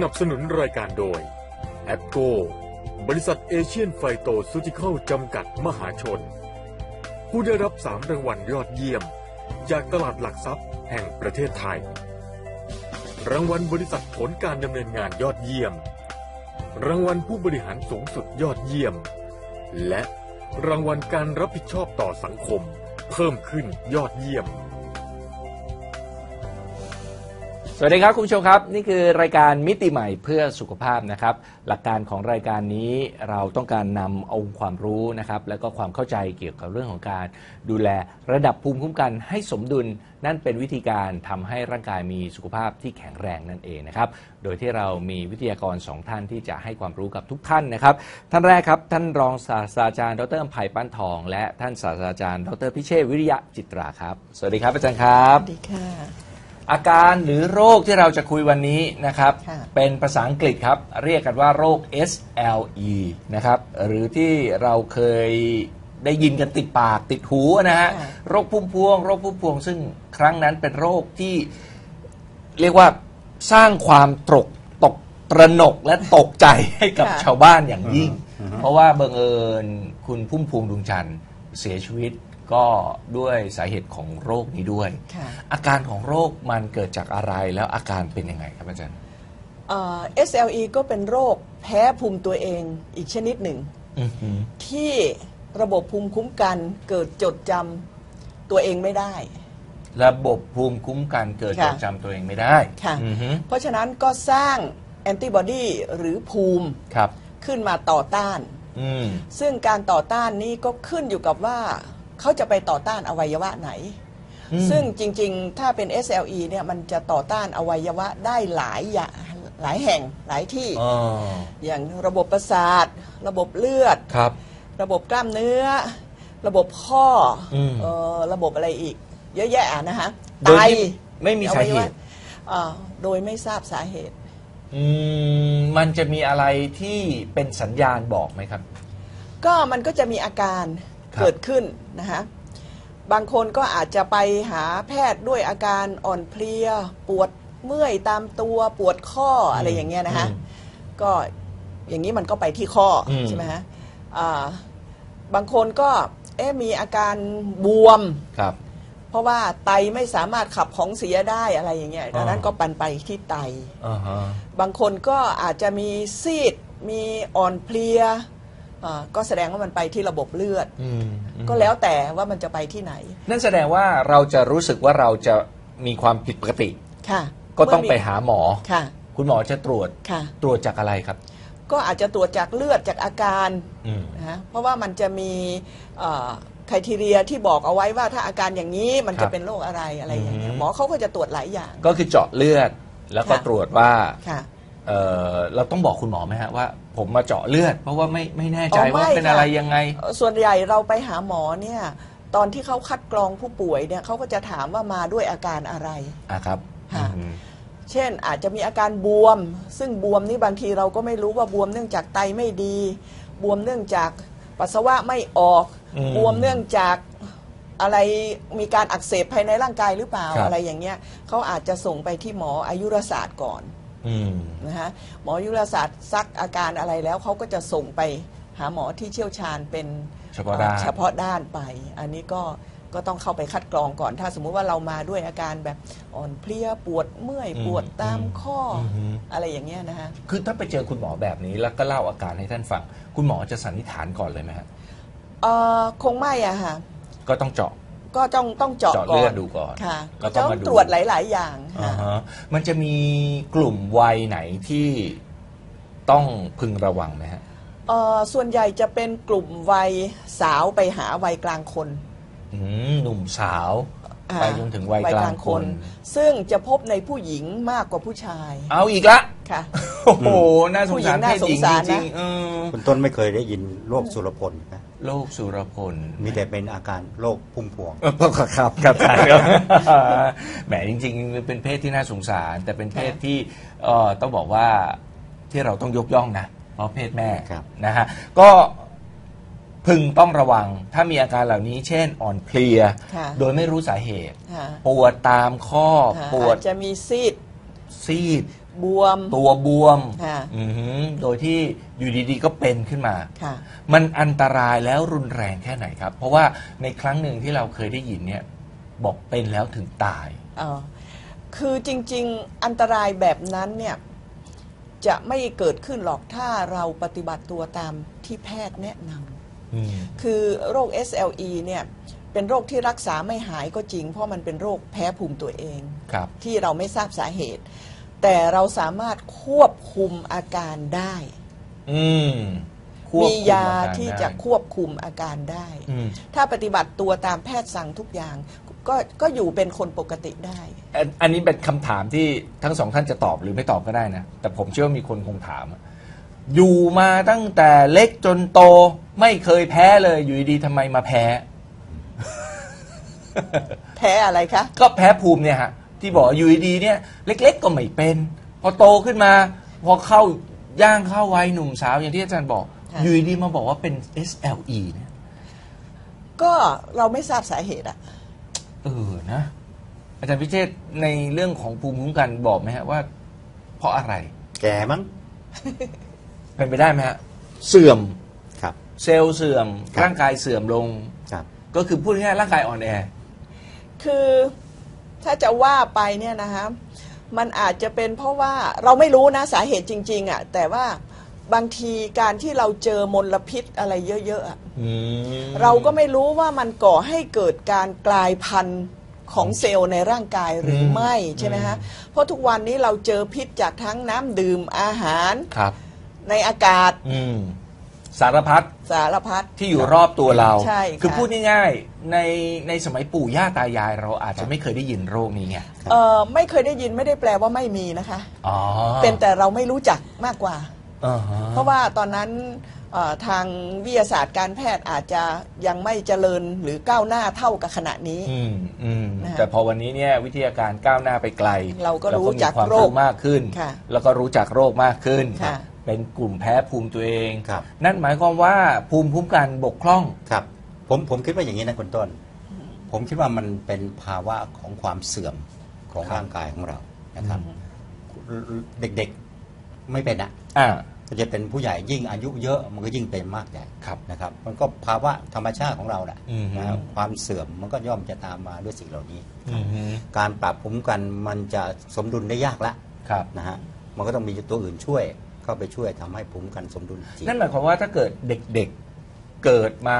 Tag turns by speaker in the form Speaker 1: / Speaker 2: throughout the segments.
Speaker 1: สนับสนุนรายการโดยแอปโกบริษัทเอเชียนไฟโตซูติคอลจำกัดมหาชน ผู้ได้รับสามรางวัลยอดเยี่ยม จากตลาดหลักทรัพย์แห่งประเทศไทย รางวัลบริษัทผลการดำเนินงานยอดเยี่ยม รางวัลผู้บริหารสูงสุดยอดเยี่ยม และรางวัลการรับผิดชอบต่อสังคม เพิ่มขึ้นยอดเยี่ยม
Speaker 2: สวัสดีครับ คุณผู้ชมครับ นี่คือรายการมิติใหม่เพื่อสุขภาพนะครับ หลักการของรายการนี้เราต้องการนำองค์ความรู้นะครับ แล้วก็ความเข้าใจเกี่ยวกับเรื่องของการ ดูแลระดับภูมิคุ้มกันให้สมดุลนั่นเป็นวิธีการทำให้ร่างกายมีสุขภาพที่แข็งแรงนั่นเองนะครับ โดยที่เรามีวิทยากรสองท่านที่จะให้ความรู้กับทุกท่านนะครับ ท่านแรกครับท่านรองศาสตราจารย์ ดรไผ่ปั้นทอง และท่านศาสตราจารย์ ดรพิเชษวิริยะจิตราครับ สวัสดีครับอาจารย์ครับ
Speaker 3: สวัสดีค่ะ
Speaker 2: อาการหรือโรคที่เราจะคุยวันนี้นะครับ
Speaker 3: ค่ะ
Speaker 2: เป็นภาษาอังกฤษครับ เรียกกันว่าโรค SLE นะครับ หรือที่เราเคยได้ยินกันติดปากติดหูนะฮะโรคพุ่มพวง โรคพุ่มพวง ซึ่งครั้งนั้นเป็นโรคที่เรียกว่าสร้างความตกตกตระหนกและตกใจให้กับ
Speaker 3: ค่ะ
Speaker 2: ชาวบ้านอย่างยิ่ง เพราะว่าบังเอิญคุณพุ่มพวงดวงจันทร์เสียชีวิต ก็ด้วยสาเหตุของโรคนี้ด้วย
Speaker 3: ค่ะ
Speaker 2: อาการของโรคมันเกิดจากอะไรแล้วอาการเป็นยังไงครับอาจารย์
Speaker 3: เอ่อ SLE ก็เป็นโรคแพ้ภูมิตัวเองอีกชนิดหนึ่ง
Speaker 2: อือหือ
Speaker 3: ที่ระบบภูมิคุ้มกันเกิดจดจำตัวเองไม่ได้
Speaker 2: ระบบภูมิคุ้มกันเกิด
Speaker 3: ค่ะ
Speaker 2: จดจำตัวเองไม่ได้
Speaker 3: ค่ะ
Speaker 2: อือหือ
Speaker 3: เพราะฉะนั้นก็สร้างแอนติบอดีหรือภูมิ
Speaker 2: ครับ
Speaker 3: ขึ้นมาต่อต้าน
Speaker 2: อืม
Speaker 3: ซึ่งการต่อต้านนี้ก็ขึ้นอยู่กับว่า เขาจะไปต่อต้านอวัยวะไหน
Speaker 2: อืม
Speaker 3: ซึ่งจริงๆ ถ้าเป็น SLE เนี่ยมันจะต่อต้านอวัยวะได้หลายอย่างหลายแห่งหลายที่
Speaker 2: อ๋อ
Speaker 3: อย่างระบบประสาท ระบบเลือด
Speaker 2: ครับ
Speaker 3: ระบบกล้ามเนื้อ ระบบข้ออ
Speaker 2: ม
Speaker 3: เอ่อระบบอะไรอีก เยอะแยะอะนะฮะ
Speaker 2: โดยที่ไม่มีสาเหตุ
Speaker 3: อวัยวะอ่าโดยไม่ทราบสาเหตุ
Speaker 2: อืมมันจะมีอะไรที่เป็นสัญญาณบอกไหมครับ
Speaker 3: ก็มันก็จะมีอาการ
Speaker 2: ครับ
Speaker 3: เกิดขึ้นนะฮะบางคนก็อาจจะไปหาแพทย์ด้วยอาการอ่อนเพลีย ปวดเมื่อยตามตัวปวดข้ออะไรอย่างเงี้ยนะฮะ
Speaker 2: อืม
Speaker 3: ก็อย่างนี้มันก็ไปที่ข้ออ
Speaker 2: ม
Speaker 3: ใช่ไหมฮะอ่าบางคนก็เอ๊ะมีอาการบวม
Speaker 2: ครับ
Speaker 3: เพราะว่าไตไม่สามารถขับของเสียได้อะไรอย่างเงี้ย
Speaker 2: อ๋อ
Speaker 3: ดังนั้นก็ปันไปที่ไต
Speaker 2: อ่าฮะ
Speaker 3: บางคนก็อาจจะมีซีดมีอ่อนเพลีย อ่าก็แสดงว่ามันไปที่ระบบเลือด
Speaker 2: อืมอืม
Speaker 3: ก็แล้วแต่ว่ามันจะไปที่ไหน
Speaker 2: นั่นแสดงว่าเราจะรู้สึกว่าเราจะมีความผิดปกติ
Speaker 3: ค่ะ
Speaker 2: ก็ต้องไป
Speaker 3: เมื่มี
Speaker 2: หาหมอ
Speaker 3: ค่ะ
Speaker 2: คุณหมอจะตรวจ
Speaker 3: ค่ะ
Speaker 2: ตรวจจากอะไรครับ
Speaker 3: ก็อาจจะตรวจจากเลือดจากอาการ
Speaker 2: อืม
Speaker 3: นะฮะเพราะว่ามันจะมีคุณทีเรียที่บอกเอาไว้ว่าถ้าอาการอย่างนี้มัน
Speaker 2: ครั
Speaker 3: จะ
Speaker 2: บ
Speaker 3: เป็นโรคอะไรอะไรอย่างเงี้ย
Speaker 2: อืม
Speaker 3: หมอเขาก็จะตรวจหลายอย่าง
Speaker 2: ก็คือเจาะเลือดแล้วก็
Speaker 3: ค่ะ
Speaker 2: ตรวจว่า
Speaker 3: ค่ะ
Speaker 2: เอ่อเราต้องบอกคุณหมอไหมฮะว่า ผมมาเจาะเลือด เพราะว่าไม่ไม่แน่ใจ
Speaker 3: อ๋อไม่
Speaker 2: ว่าเป็น
Speaker 3: ค่ะ
Speaker 2: อะไรยังไง
Speaker 3: เอ่อส่วนใหญ่เราไปหาหมอเนี่ยตอนที่เขาคัดกรองผู้ป่วยเนี่ยเขาก็จะถามว่ามาด้วยอาการอะไร
Speaker 2: อะครับ
Speaker 3: ค่ะ
Speaker 2: อืม
Speaker 3: เช่นอาจจะมีอาการบวม ซึ่งบวมนี่บางทีเราก็ไม่รู้ว่าบวมเนื่องจากไตไม่ดี บวมเนื่องจากปัสสาวะไม่ออก
Speaker 2: อืม
Speaker 3: บวมเนื่องจากอะไรมีการอักเสบภายในร่างกายหรือเปล่า
Speaker 2: ครับ
Speaker 3: อะไรอย่างเงี้ยเขาอาจจะส่งไปที่หมออายุรศาสตร์ก่อน
Speaker 2: อืม
Speaker 3: นะฮะหมออายุรศาสตร์ซักอาการอะไรแล้วเขาก็จะส่งไปหาหมอที่เชี่ยวชาญเป็น
Speaker 2: เฉพาะด้าน
Speaker 3: เฉพาะด้านไป อันนี้ก็ก็ต้องเข้าไปคัดกรองก่อน ถ้าสมมุติว่าเรามาด้วยอาการแบบอ่อนเพลียปวดเมื่อย
Speaker 2: อืม
Speaker 3: ปวดตามข้ออ
Speaker 2: ม
Speaker 3: อะไรอย่างเงี้ยนะฮะ
Speaker 2: คือถ้าไปเจอคุณหมอแบบนี้แล้วก็เล่าอาการให้ท่านฟัง คุณหมอจะสันนิษฐานก่อนเลยไหมฮะ
Speaker 3: เอ่อคงไม่อะค่ะ
Speaker 2: ก็ต้องเจาะ
Speaker 3: ก็ต้องต้องเจาะ
Speaker 2: เจาะ
Speaker 3: ก่
Speaker 2: เลื
Speaker 3: อ
Speaker 2: อนดดูก่อน
Speaker 3: ค่ะ
Speaker 2: แล้วก็
Speaker 3: จะต้อ
Speaker 2: มางดู
Speaker 3: ตรวจหลาย ๆ อย่าง
Speaker 2: อ่า
Speaker 3: ค่ะ
Speaker 2: ฮะมันจะมีกลุ่มวัยไหนที่ต้องพึงระวังไหมฮะ
Speaker 3: เอ่อส่วนใหญ่จะเป็นกลุ่มวัยสาวไปหาวัยกลางคน
Speaker 2: อืมหนุ่มสาว
Speaker 3: อ่า
Speaker 2: ไปจนถึงวัยกลางคน
Speaker 3: ซึ่งจะพบในผู้หญิงมากกว่าผู้ชาย
Speaker 2: เอาอีกละ
Speaker 3: ค่ะ
Speaker 2: โอ้โหน่าสงสาร
Speaker 3: ผู้หญิงน่า
Speaker 2: เพศหญิง
Speaker 3: สงสาร
Speaker 2: จ
Speaker 3: นะ
Speaker 2: ริงๆเออ
Speaker 4: คุณต้นไม่เคยได้ยินโรคสุรพลนะ
Speaker 2: โรคสุรพล
Speaker 4: มีแต่เป็นอาการโรคพุ่มพวง
Speaker 2: เออครับครับครับครับแหมจริง ๆ เป็นเพศที่น่าสงสาร แต่เป็นเพศที่เอ่อต้องบอกว่าที่เราต้องยกย่องนะเพราะเพศแม่
Speaker 4: ครับ
Speaker 2: นะฮะก็ พึงต้องระวัง ถ้ามีอาการเหล่านี้ เช่น อ่อนเพลีย
Speaker 3: ค่ะ
Speaker 2: โดยไม่รู้สาเหตุ
Speaker 3: ค่ะ
Speaker 2: ปวดตามข้อ
Speaker 3: ค่ะ
Speaker 2: ปวด
Speaker 3: อาจจะมีซีด
Speaker 2: ซีด
Speaker 3: บวม
Speaker 2: ตัวบวม
Speaker 3: ค่ะ
Speaker 2: อือหือโดยที่อยู่ดีๆ ก็เป็นขึ้นมา
Speaker 3: ค่ะ
Speaker 2: มันอันตรายแล้วรุนแรงแค่ไหนครับ เพราะว่าในครั้งหนึ่งที่เราเคยได้ยินเนี่ย บอกเป็นแล้วถึงตาย
Speaker 3: เอ่อคือจริง ๆ อันตรายแบบนั้นเนี่ยจะไม่เกิดขึ้นหรอกถ้าเราปฏิบัติตัวตามที่แพทย์แนะนำ
Speaker 2: อืม
Speaker 3: คือโรค SLE เนี่ยเป็นโรคที่รักษาไม่หายก็จริง เพราะมันเป็นโรคแพ้ภูมิตัวเอง
Speaker 2: ครับ
Speaker 3: ที่เราไม่ทราบสาเหตุ แต่เราสามารถควบคุมอาการได้
Speaker 2: อืมควบ
Speaker 3: มี
Speaker 2: คุ
Speaker 3: ยา
Speaker 2: อการ
Speaker 3: ที่จะ
Speaker 2: ได้
Speaker 3: ควบคุมอาการได้
Speaker 2: อืม
Speaker 3: ถ้าปฏิบัติตัวตามแพทย์สั่งทุกอย่างก็ก็อยู่เป็นคนปกติได้
Speaker 2: อันอันนี้เป็นคำถามที่ทั้งสองท่านจะตอบหรือไม่ตอบก็ได้นะ แต่ผมเชื่อว่ามีคนคงถามอะอยู่มาตั้งแต่เล็กจนโต ไม่เคยแพ้เลยอยู่ดีๆทำไมมาแพ้
Speaker 3: แพ้อะไรคะ
Speaker 2: ก็แพ้ภูมิเนี่ยฮะที่บอกว่าอยู่ดีๆเนี่ย เล็ก ๆ ก็ไม่เป็น พอโตขึ้นมา พอเข้าย่างเข้าวัยหนุ่มสาวอย่างที่อาจารย์บอก
Speaker 3: ค่ะ
Speaker 2: อยู่ดีๆมาบอกว่าเป็น SLE เนี่ย
Speaker 3: ก็เราไม่ทราบสาเหตุอะ
Speaker 2: เออนะ อาจารย์พิเชษฐ์ในเรื่องของภูมิคุ้มกันบอกไหมฮะว่า เพราะอะไร
Speaker 4: แก่มั้ง
Speaker 2: เป็นไปได้ไหมฮะ เสื่อม
Speaker 4: ครับ
Speaker 2: เซลล์เสื่อม
Speaker 4: ครับ
Speaker 2: ร่างกายเสื่อมลง
Speaker 4: ครับ
Speaker 2: ก็คือพูดง่ายๆร่างกายอ่อนแอ
Speaker 3: คือถ้าจะว่าไปเนี่ยนะคะมันอาจจะเป็นเพราะว่าเราไม่รู้นะสาเหตุจริง ๆอะแต่ว่าบางทีการที่เราเจอมลพิษอะไรเยอะๆอะ
Speaker 2: อืม
Speaker 3: เราก็ไม่รู้ว่ามันก่อให้เกิดการกลายพันธุ์ของเซลล์ในร่างกายหรือไม่ใช่ไหมฮะเพราะทุกวันนี้เราเจอพิษจากทั้งน้ำดื่มอาหาร
Speaker 2: ครับ
Speaker 3: ในอากาศ
Speaker 2: อืม สารพัด
Speaker 3: สารพัด
Speaker 2: ที่อยู่รอบตัวเรา
Speaker 3: ใช่ค่ะ
Speaker 2: คือพูดง่ายๆ ในในสมัยปู่ย่าตายายเราอาจจะไม่เคยได้ยินโรคนี้ไง
Speaker 3: เออไม่เคยได้ยินไม่ได้แปลว่าไม่มีนะคะ
Speaker 2: อ๋อ
Speaker 3: เป็นแต่เราไม่รู้จักมากกว่า
Speaker 2: อ่าฮะ
Speaker 3: เพราะว่าตอนนั้นเอ่อทางวิทยาศาสตร์การแพทย์อาจจะยังไม่เจริญหรือก้าวหน้าเท่ากับขณะนี้
Speaker 2: อืมอืม
Speaker 3: นะฮะ
Speaker 2: แต่พอวันนี้เนี่ยวิทยาการก้าวหน้าไปไกล
Speaker 3: เราก็รู้จัก
Speaker 2: แล้วมีความ
Speaker 3: โรค
Speaker 2: มากขึ้น
Speaker 3: ค่ะ
Speaker 2: แล้วก็รู้จักโรคมากขึ้น
Speaker 3: ค่ะ
Speaker 2: เป็นกลุ่มแพ้ภูมิตัวเอง
Speaker 4: ครับ
Speaker 2: นั่นหมายความว่าภูมิคุ้มกันบกพร่อง
Speaker 4: ครับ ผมผมคิดว่าอย่างนี้นะคุณต้น ผมคิดว่ามันเป็นภาวะของความเสื่อมของ
Speaker 2: ครับ
Speaker 4: ร่างกายของเรานะครับ เด็กๆไม่เป็นอะ
Speaker 2: อ่า
Speaker 4: ก็จะเป็นผู้ใหญ่ยิ่งอายุเยอะมันก็ยิ่งเป็นมากใหญ่
Speaker 2: ครับ
Speaker 4: นะครับ มันก็ภาวะธรรมชาติของเราแหละ
Speaker 2: อือฮึ
Speaker 4: นะครับความเสื่อมมันก็ย่อมจะตามมาด้วยสิ่งเหล่านี้
Speaker 2: อืมฮึ
Speaker 4: การปรับภูมิคุ้มกันมันจะสมดุลได้ยากละ
Speaker 2: ครับ
Speaker 4: นะฮะมันก็ต้องมีตัวอื่นช่วย เข้าไปช่วยทำให้ภูมิคุ้มกันสมดุลจริง
Speaker 2: นั่นหมายความว่าถ้าเกิดเด็กๆเกิดมา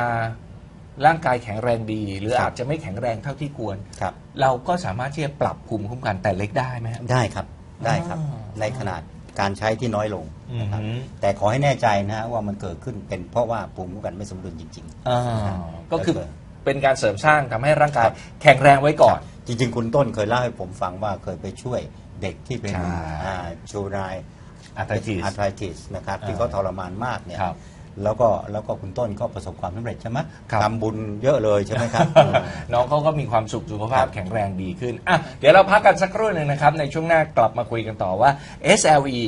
Speaker 2: ร่างกายแข็งแรงดี หรือ
Speaker 4: ครับ
Speaker 2: อาจจะไม่แข็งแรงเท่าที่ควร
Speaker 4: ครับ
Speaker 2: เราก็สามารถที่จะปรับภูมิคุ้มกันแต่เล็กได้ไหมฮะ
Speaker 4: ได้ครับได้ครับ
Speaker 2: อ่า
Speaker 4: ในขนาดการใช้ที่น้อยลงนะครับ
Speaker 2: อือฮึ
Speaker 4: แต่ขอให้แน่ใจนะฮะว่ามันเกิดขึ้นเป็นเพราะว่าภูมิคุ้มกันไม่สมดุลจริง
Speaker 2: อ่า
Speaker 4: ครับ
Speaker 2: ก็คือ
Speaker 4: แล้วก็
Speaker 2: เป็นการเสริมสร้างทำให้ร่างกาย
Speaker 4: ครับ
Speaker 2: แข็งแรงไว้ก่อน
Speaker 4: ๆจริง ๆ คุณต้นเคยเล่าให้ผมฟังว่าเคยไปช่วยเด็กที่เป็น
Speaker 2: ใช่
Speaker 4: ชูนาย
Speaker 2: Arthritis
Speaker 4: อาร์ทรติสนะครับ
Speaker 2: อ่า
Speaker 4: ที่เขาทรมานมากเนี่ย
Speaker 2: ครับ
Speaker 4: แล้วก็แล้วก็คุณต้นก็ประสบความสำเร็จใช่ไหม
Speaker 2: ครับ
Speaker 4: ทำบุญเยอะเลยใช่ไหมครับ
Speaker 2: น้องเขาก็มีความสุขสุขภาพ
Speaker 4: ครับ
Speaker 2: แข็งแรงดีขึ้นอะเดี๋ยวเราพักกันสักครู่หนึ่งนะครับ ในช่วงหน้ากลับมาคุยกันต่อว่า SLE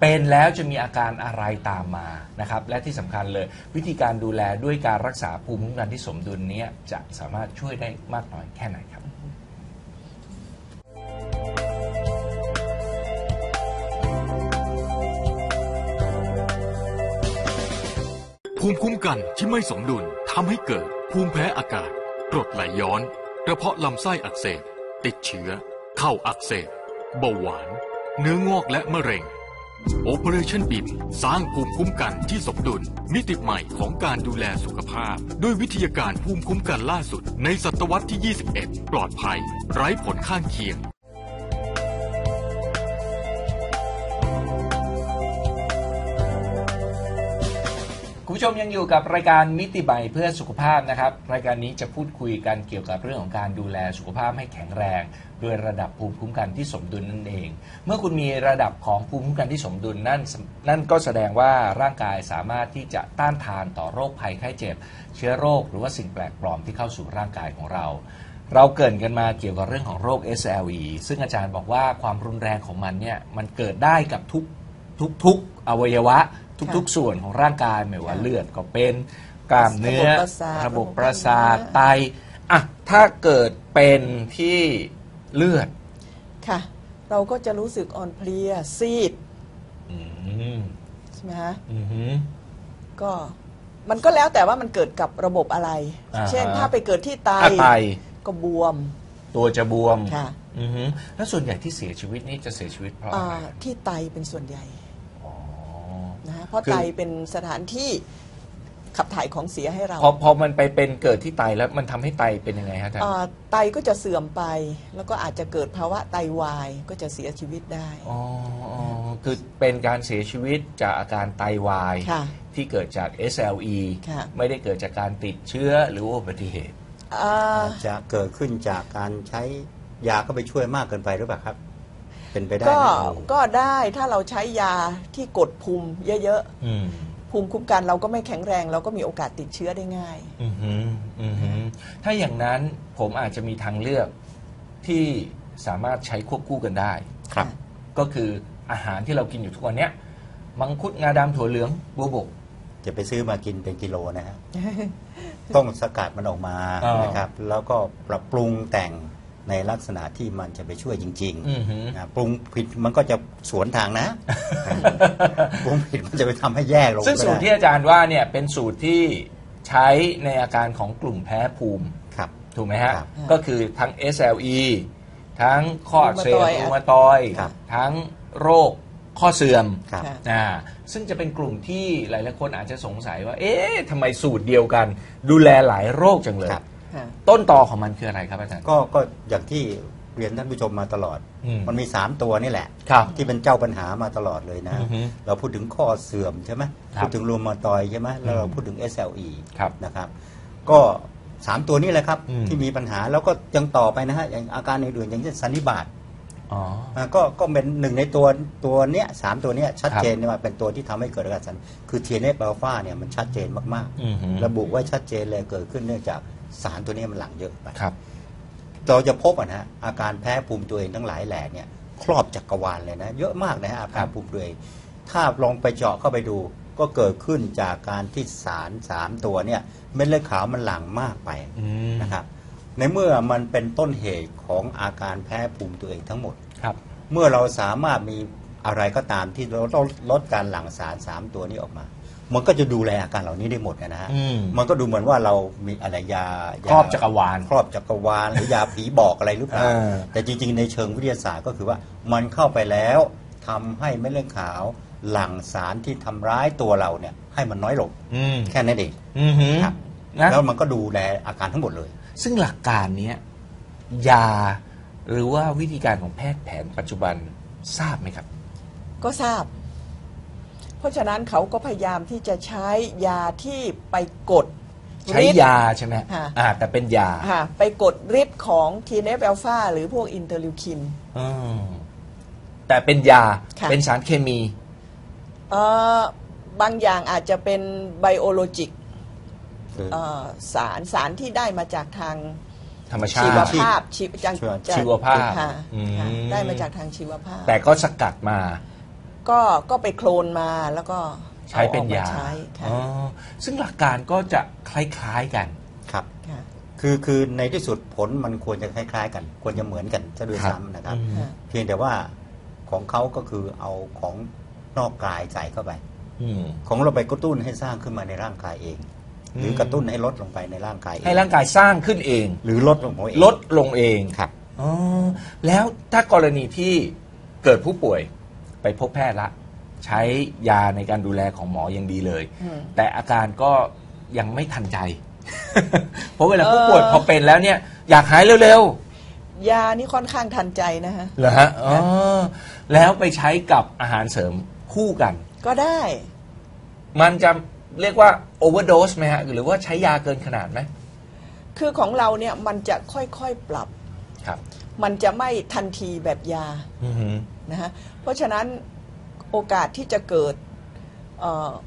Speaker 2: เป็นแล้วจะมีอาการอะไรตามมานะครับ และที่สำคัญเลย วิธีการดูแลด้วยการรักษาภูมิคุ้มกันที่สมดุลเนี้ยจะสามารถช่วยได้มากน้อยแค่ไหนครับ
Speaker 1: ภูมิคุ้มกันที่ไม่สมดุลทำให้เกิด ภูมิแพ้อากาศกรดไหลย้อนกระเพาะลำไส้อักเสบ ติดเชื้อ เข้าอักเสบ เบาหวาน เนื้องอกและมะเร็ง Operation BIM สร้างภูมิคุ้มกันที่สมดุล มิติใหม่ของการดูแลสุขภาพ ด้วยวิทยาการภูมิคุ้มกันล่าสุด ในศตวรรษที่ 21 ปลอดภัย ไร้ผลข้างเคียง
Speaker 2: ผู้ชมยังอยู่กับรายการมิติใหม่เพื่อสุขภาพนะครับ รายการนี้จะพูดคุยกันเกี่ยวกับเรื่องของการดูแลสุขภาพให้แข็งแรงด้วยระดับภูมิคุ้มกันที่สมดุลนั่นเอง เมื่อคุณมีระดับของภูมิคุ้มกันที่สมดุลนั่นนั่นก็แสดงว่าร่างกายสามารถที่จะต้านทานต่อโรคภัยไข้เจ็บ เชื้อโรคหรือว่าสิ่งแปลกปลอมที่เข้าสู่ร่างกายของเรา เราเกรินกันมาเกี่ยวกับเรื่องของโรค SLE ซึ่งอาจารย์บอกว่าความรุนแรงของมันเนี่ยมันเกิดได้กับทุกทุกทุกอวัยวะ ทุก ๆ ส่วนของร่างกายไม่ว่า
Speaker 3: ค่ะ
Speaker 2: เลือดก็เป็นกล้ามเนื้อ
Speaker 3: ระบบประสาท
Speaker 2: ระบบประสาท
Speaker 3: ระบบกล้ามเนื้อ
Speaker 2: ไตอะถ้าเกิดเป็นที่เลือด
Speaker 3: ค่ะ เราก็จะรู้สึกอ่อนเพลียซีด
Speaker 2: อืม
Speaker 3: ใช่ไหมฮะ
Speaker 2: อือหือ
Speaker 3: ก็มันก็แล้วแต่ว่ามันเกิดกับระบบอะไร
Speaker 2: อ่าฮะ
Speaker 3: เช่นถ้าไปเกิดที่ไต
Speaker 2: ถ้าไต
Speaker 3: ก็บวม
Speaker 2: ตัวจะบวม
Speaker 3: ค่ะ
Speaker 2: อือหือแล้วส่วนใหญ่ที่เสียชีวิตนี่จะเสียชีวิตเพราะ
Speaker 3: อ่า
Speaker 2: อะไร
Speaker 3: ที่ไตเป็นส่วนใหญ่
Speaker 2: อ๋อ
Speaker 3: นะฮะ เพราะ
Speaker 2: คือ
Speaker 3: ไตเป็นสถานที่ขับถ่ายของเสียให้เรา
Speaker 2: พอพอมันไปเป็นเกิดที่ไตแล้วมันทำให้ไตเป็นยังไงฮะท่าน
Speaker 3: อ่าไตก็จะเสื่อมไป แล้วก็อาจจะเกิดภาวะไตวายก็จะเสียชีวิตได้
Speaker 2: อ๋ออ๋อคือเป็นการเสียชีวิตจากอาการไตวาย
Speaker 3: ค่ะ
Speaker 2: ที่เกิดจาก SLE
Speaker 3: ค่ะ
Speaker 2: ไม่ได้เกิดจากการติดเชื้อหรือว่าอุบัติเหตุ
Speaker 3: อ่า
Speaker 4: อาจจะเกิดขึ้นจากการใช้ยาก็ไปช่วยมากเกินไปหรือเปล่าครับ เป็นไปได้
Speaker 3: ก็
Speaker 4: ไหม
Speaker 3: ก็ได้ถ้าเราใช้ยาที่กดภูมิเยอะ
Speaker 2: อืม
Speaker 3: ๆ ภูมิคุ้มกันเราก็ไม่แข็งแรง เราก็มีโอกาสติดเชื้อได้ง่าย
Speaker 2: อือหืออือหือถ้าอย่างนั้นผมอาจจะมีทางเลือกที่สามารถใช้ควบคู่กันได้
Speaker 4: ครับ
Speaker 2: ก็คืออาหารที่เรากินอยู่ทุกวันเนี้ยมังคุดงาดำถั่วเหลืองบัวบก
Speaker 4: จะไปซื้อมากินเป็นกิโลนะฮะ ต้องสกัดมันออกมา
Speaker 2: อ่าน
Speaker 4: นะครับ แล้วก็ปรับปรุงแต่ง ในลักษณะที่มันจะไปช่วยจริง
Speaker 2: อือหือ
Speaker 4: ๆนะปรุงผิดมันก็จะสวนทางนะ ปรุงผิดมันจะไปทำให้แย่ลง
Speaker 2: ซึ่ง
Speaker 4: ก็
Speaker 2: สูตร
Speaker 4: ได้
Speaker 2: ที่อาจารย์ว่าเนี่ยเป็นสูตรที่ใช้ในอาการของกลุ่มแพ้ภูมิ
Speaker 4: ครับ
Speaker 2: ถูกไหมฮะ
Speaker 4: ครับ
Speaker 2: ก็คือทั้ง SLE ทั้งข้ออักเสบ
Speaker 3: รู
Speaker 2: รู
Speaker 3: มา
Speaker 2: มา
Speaker 3: ต
Speaker 2: ต
Speaker 3: อ
Speaker 2: อยย
Speaker 3: ด์
Speaker 4: ครับ
Speaker 2: ทั้งโรคข้อเสื่อม
Speaker 4: ครับ
Speaker 3: ค่ะ
Speaker 2: อ่าซึ่งจะเป็นกลุ่มที่หลายๆคนอาจจะสงสัยว่า เอ๊ะทำไมสูตรเดียวกัน ดูแลหลายโรคจังเลย
Speaker 4: ครับ
Speaker 3: ค่ะ
Speaker 2: ต้นตอของมันคืออะไรครับอาจารย์
Speaker 4: ก็ก็อย่างที่เรียนท่านผู้ชมมาตลอด
Speaker 2: อืม
Speaker 4: มันมีสามตัวนี่แหละ
Speaker 2: ครับ
Speaker 4: ที่เป็นเจ้าปัญหามาตลอดเลยนะ
Speaker 2: อือฮึ
Speaker 4: เราพูดถึงข้อเสื่อมใช่ไหม
Speaker 2: ครับ
Speaker 4: พูดถึงรูมาตอยด์ใช่ไหมแล้วเรา
Speaker 2: อืม
Speaker 4: พูดถึง SLE
Speaker 2: ครับ
Speaker 4: นะครับ ก็สามตัวนี้แหละครับ
Speaker 2: อืม
Speaker 4: ที่มีปัญหาแล้วก็ยังต่อไปนะฮะอย่างอาการอื่นๆอย่างเช่นสันนิบาต
Speaker 2: อ๋อ
Speaker 4: อ่าก็ก็เป็นหนึ่งในตัวตัวเนี้ยสามตัวเนี้ยชัด
Speaker 2: ครับ
Speaker 4: เจนว่าเป็นตัวที่ทำให้เกิดอาการสันคือ TNF อัลฟาเนี่ยมันชัดเจนมาก
Speaker 2: อือหือ
Speaker 4: ๆ ระบุไว้ชัดเจนเลยเกิดขึ้นเนื่องจาก สารตัวนี้มันหลั่งเยอะไป
Speaker 2: ครับ
Speaker 4: เราจะพบอะนะฮะอาการแพ้ภูมิตัวเองทั้งหลายแหล่เนี่ยครอบจักรวาลเลยนะเยอะมากนะฮะอา
Speaker 2: ครั
Speaker 4: การ
Speaker 2: บ
Speaker 4: ภูมิตัวเองถ้าลองไปเจาะเข้าไปดูก็เกิดขึ้นจากการที่สารสามตัวเนี่ยเม็ดเลือดขาวมันหลั่งมากไป
Speaker 2: อืม
Speaker 4: นะครับในเมื่อมันเป็นต้นเหตุของอาการแพ้ภูมิตัวเองทั้งหมด
Speaker 2: ครับ
Speaker 4: เมื่อเราสามารถมีอะไรก็ตามที่เราลดลดการหลั่งสารสามตัวนี้ออกมา มันก็จะดูแลอาการเหล่านี้ได้หมดนะฮะ
Speaker 2: อืม
Speaker 4: มันก็ดูเหมือนว่าเรามีอะไรยา
Speaker 2: ครอบจักรวาล
Speaker 4: ครอบจักรวาลหรือยาผีบอกอะไรหรือเปล่า
Speaker 2: เออ
Speaker 4: แต่จริง ๆ ในเชิงวิทยาศาสตร์ก็คือว่ามันเข้าไปแล้วทำให้เม็ดเลือดขาวหลั่งสารที่ทำร้ายตัวเราเนี่ยให้มันน้อยลง
Speaker 2: อืม
Speaker 4: แค่นั้นเอง
Speaker 2: อือหือ
Speaker 4: ครับ
Speaker 2: นะ
Speaker 4: แล้วมันก็ดูแลอาการทั้งหมดเลย
Speaker 2: ซึ่งหลักการเนี้ยยา หรือว่าวิธีการของแพทย์แผนปัจจุบันทราบไหมครับ
Speaker 3: ก็ทราบ เพราะฉะนั้นเขาก็พยายามที่จะใช้ยาที่ไปกด
Speaker 2: ใช้
Speaker 3: ฤทธิ์
Speaker 2: ยาใช่ไหม
Speaker 3: ค่ะ
Speaker 2: อ่า แต่เป็นยา
Speaker 3: ค่ะไปกดฤทธิ์ของ TNF อ l ฟาหรือพวกอินเตอร์ลิวคิน
Speaker 2: อืมแต่เป็นยา
Speaker 3: ค่ะ
Speaker 2: เป็นสารเคมี
Speaker 3: เอ่อบางอย่างอาจจะเป็นไบโอโลจิก
Speaker 4: คือ
Speaker 3: เอ่อสารสารที่ได้มาจากทาง
Speaker 2: ธรรมชา
Speaker 3: ชีว
Speaker 2: ติ
Speaker 3: ภาพชีจัง
Speaker 4: ชีว
Speaker 3: จะ
Speaker 2: ชีวภาพ
Speaker 3: ค่ะ
Speaker 2: อืม
Speaker 3: ค่ะได้มาจากทางชีวภาพ
Speaker 2: แต่ก็สกัดมา
Speaker 3: ก็ก็ไปโคลนมาแล้วก็
Speaker 2: ใช้เป็นยา
Speaker 3: ออกมใช้ค่ะ
Speaker 2: อ๋อซึ่งหลักการก็จะคล้ายๆกัน
Speaker 4: ครับ
Speaker 3: ค่ะ
Speaker 4: คือคือในที่สุดผลมันควรจะคล้ายๆ กัน ควรจะเหมือนกันซะด้วย
Speaker 2: ครับ
Speaker 4: ซ้ำนะครับ
Speaker 2: อืม
Speaker 3: ค่ะ
Speaker 4: เพียงแต่ว่าของเขาก็คือเอาของนอกกายใส่เข้าไป
Speaker 2: อืม
Speaker 4: ของเราไปกระตุ้นให้สร้างขึ้นมาในร่างกายเอง หรือ
Speaker 2: ม
Speaker 4: กระตุ้นให้ลดลงไปในร่างกายเอง
Speaker 2: ให้ร่างกายสร้างขึ้นเอง
Speaker 4: หรือลดลงมาเอง
Speaker 2: ลดลงเอง
Speaker 4: ครับ
Speaker 2: อ๋อแล้วถ้ากรณีที่เกิดผู้ป่วย ไปพบแพทย์ละ ใช้ยาในการดูแลของหมอยังดีเลย
Speaker 3: อืม
Speaker 2: แต่อาการก็ยังไม่ทันใจ เพราะเวลาผู้ป่วยพอเป็นแล้วเนี่ย อยากหายเร็ว
Speaker 3: ยานี่ค่อนข้างทันใจนะฮะ
Speaker 2: ๆเหรอฮะอ๋อแล้วไปใช้กับอาหารเสริมคู่กัน
Speaker 3: ก็ได้
Speaker 2: มันจะเรียกว่าโอเวอร์โดสไหมฮะ หรือว่าใช้ยาเกินขนาดไหม
Speaker 3: คือของเราเนี่ยมันจะค่อยๆปรับ
Speaker 2: ครับ
Speaker 3: มันจะไม่ทันทีแบบยา
Speaker 2: อือหือ
Speaker 3: นะฮะเพราะฉะนั้นโอกาสที่จะเกิด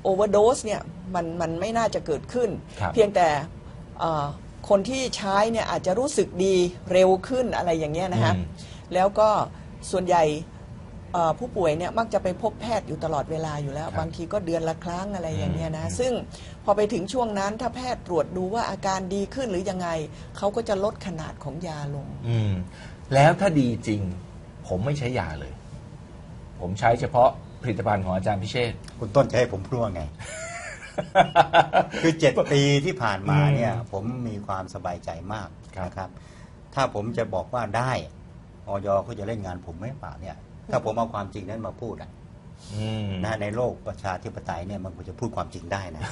Speaker 3: โอเวอร์โดสเนี่ยมันมันไม่น่าจะเกิดขึ้น
Speaker 2: ครับ
Speaker 3: เพียงแต่เอ่อคนที่ใช้เนี่ยอาจจะรู้สึกดีเร็วขึ้นอะไรอย่างเงี้ยนะฮะ
Speaker 2: อืม
Speaker 3: แล้วก็ส่วนใหญ่เอ่อผู้ป่วยเนี่ยมักจะไปพบแพทย์อยู่ตลอดเวลาอยู่แล้ว
Speaker 2: ครับ
Speaker 3: บางทีก็เดือนละครั้งอะไรอย่างเงี้ย
Speaker 2: อื
Speaker 3: นะ
Speaker 2: ม
Speaker 3: ซึ่งพอไปถึงช่วงนั้นถ้าแพทย์ตรวจดูว่าอาการดีขึ้นหรือยังไง เขาก็จะลดขนาดของยาลง
Speaker 2: อืมแล้วถ้าดีจริง ผมไม่ใช้ยาเลย ผมใช้เฉพาะผลิตภัณฑ์ของอาจารย์พิเชษฐ์
Speaker 4: คุณต้นจะให้ผมพูดว่าไง คือเจ็ดปีที่ผ่านมาเนี่ย
Speaker 2: อืม
Speaker 4: ผมมีความสบายใจมาก
Speaker 2: ครับ
Speaker 4: นะครับ ถ้าผมจะบอกว่าได้ออยเขาจะเล่นงานผมไหม่เปล่าเนี่ย ถ้าผมเอาความจริงนั้นมาพูดอะ
Speaker 2: อืม
Speaker 4: นะในโลกประชาธิปไตยเนี่ยมันควรจะพูดความจริงได้นะ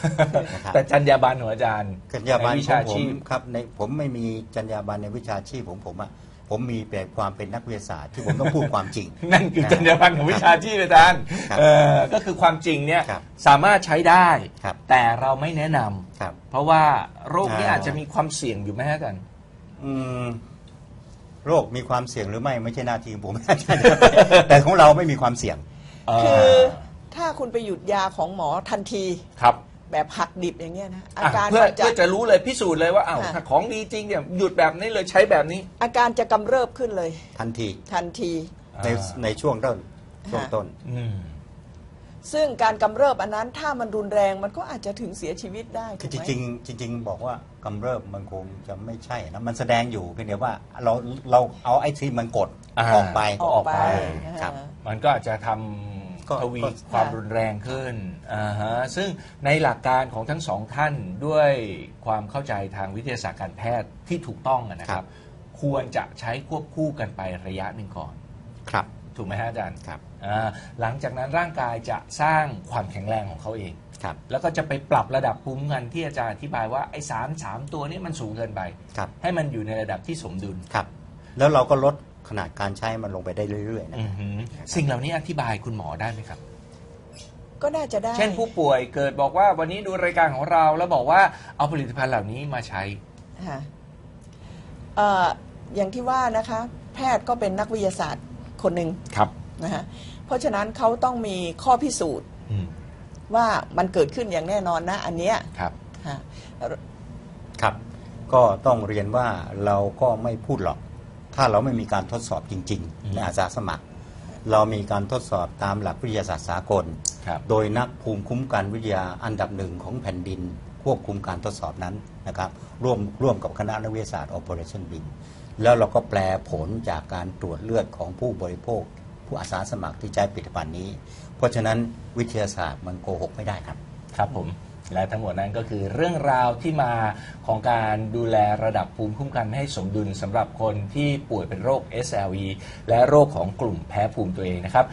Speaker 4: นะครับ
Speaker 2: แต่จรรยาบรรณของอาจารย์
Speaker 4: จรรยาบรรณ
Speaker 2: ในวิ
Speaker 4: ขอ
Speaker 2: ชาง
Speaker 4: ผ
Speaker 2: ชี
Speaker 4: ม
Speaker 2: พ
Speaker 4: ครับในผมไม่มีจรรยาบรรณในวิชาชีพผมผมอะ ผมมีแต่ความเป็นนักวิทยาศาสตร์ที่ผมต้องพูดความจริง
Speaker 2: นั่นคือจรรยาบรรณของวิชาชีพอาจารย์
Speaker 4: ครับ
Speaker 2: เออก็คือความจริงเนี่ย
Speaker 4: ครับ
Speaker 2: สามารถใช้ได้
Speaker 4: ครับ
Speaker 2: แต่เราไม่แนะนำ
Speaker 4: ครับ
Speaker 2: เพราะว่าโรคนี้
Speaker 4: อ่า
Speaker 2: อาจจะมีความเสี่ยงอยู่ไหมฮะอาจารย์
Speaker 4: อืมโรคมีความเสี่ยงหรือไม่ไม่ใช่หน้าที่ของผม แต่ของเราไม่มีความเสี่ยง
Speaker 3: คือถ้าคุณไปหยุดยาของหมอทันที
Speaker 2: ครับ
Speaker 3: แบบหักดิบอย่างเงี้ยนะอา
Speaker 2: อะ
Speaker 3: การ
Speaker 2: เพื่อ
Speaker 3: มันจะ
Speaker 2: เพื่อจะรู้เลยพิสูจน์เลยว่าอ้าว
Speaker 3: ค่ะ
Speaker 2: ถ้าของดีจริงเนี่ยหยุดแบบนี้เลยใช้แบบนี้
Speaker 3: อาการจะกำเริบขึ้นเลย
Speaker 4: ทันที
Speaker 3: ทันที
Speaker 4: ใน
Speaker 2: อ่า
Speaker 4: ในช่วงต้นช่วง
Speaker 3: ค่ะ
Speaker 4: ต้น
Speaker 2: อืม
Speaker 3: ซึ่งการกำเริบอันนั้นถ้ามันรุนแรงมันก็อาจจะถึงเสียชีวิตได้
Speaker 4: คือจ
Speaker 3: ถูกไหม
Speaker 4: ริงๆจริง ๆ บอกว่ากำเริบมันคงจะไม่ใช่นะมันแสดงอยู่เพียงแต่ว่าเราเราเอาไอ้ที่มันกด
Speaker 2: อ่า
Speaker 4: ออกไป
Speaker 2: ก็ออกไป
Speaker 4: ครับ
Speaker 3: อ่า
Speaker 2: มันก็อาจจะท
Speaker 4: ก็ำ
Speaker 2: ทวี
Speaker 4: ก็
Speaker 2: ความรุนแรงขึ้นอ่าฮะซึ่งในหลักการของทั้งสองท่านด้วยความเข้าใจทางวิทยาศาสตร์การแพทย์ที่ถูกต้องอะนะครับ ควรจะใช้ควบคู่กันไประยะหนึ่งก่อน
Speaker 4: ครับ
Speaker 2: ถูกไหมฮะอาจารย์
Speaker 4: ครับ
Speaker 2: อ่าหลังจากนั้นร่างกายจะสร้างความแข็งแรงของเขาเอง
Speaker 4: ครับ
Speaker 2: แล้วก็จะไปปรับระดับภูมิคุ้มกันที่อาจารย์อธิบายว่าไอ้สารสามตัวนี้มันสูงเกินไป
Speaker 4: ครับ
Speaker 2: ให้มันอยู่ในระดับที่สมดุล
Speaker 4: ครับแล้วเราก็ลด ขนาดการใช้มันลงไปได้เรื่อยๆนะ
Speaker 2: อือหือสิ่งเหล่านี้อธิบายคุณหมอได้ไหมครับ
Speaker 3: ก็น่าจะได้
Speaker 2: เช่นผู้ป่วยเกิดบอกว่าวันนี้ดูรายการของเราแล้วบอกว่าเอาผลิตภัณฑ์เหล่านี้มาใช้
Speaker 3: ค่ะเอ่ออย่างที่ว่านะคะ แพทย์ก็เป็นนักวิทยาศาสตร์คนหนึ่ง
Speaker 2: ครับ
Speaker 3: นะคะเพราะฉะนั้นเขาต้องมีข้อพิสูจน์
Speaker 2: อืม
Speaker 3: ว่ามันเกิดขึ้นอย่างแน่นอนนะ อันเนี้ย
Speaker 2: ครับ
Speaker 3: ค่ะ
Speaker 4: ครับ ก็ต้องเรียนว่าเราก็ไม่พูดหรอก ถ้าเราไม่มีการทดสอบจริง
Speaker 2: อืม
Speaker 4: ๆในอาสาสมัคร เรามีการทดสอบตามหลักวิทยาศาสตร์สากล
Speaker 2: ครับ
Speaker 4: โดยนักภูมิคุ้มกันวิทยาอันดับหนึ่งของแผ่นดิน ควบคุมการทดสอบนั้นนะครับร่วมร่วมกับคณะนักวิทยาศาสตร์ Operation b i n แล้วเราก็แปลผลจากการตรวจเลือดของผู้บริโภค ผู้อาสาสมัครที่ใช้ผลิตภัณฑ์นี้ เพราะฉะนั้นวิทยาศาสตร์มันโกหกไม่ได้ครับ
Speaker 2: ครับผม และทั้งหมดนั้นก็คือเรื่องราวที่มาของการดูแลระดับภูมิคุ้มกันให้สมดุลสำหรับคนที่ป่วยเป็นโรค SLE และโรคของกลุ่มแพ้ภูมิตัวเองนะครับ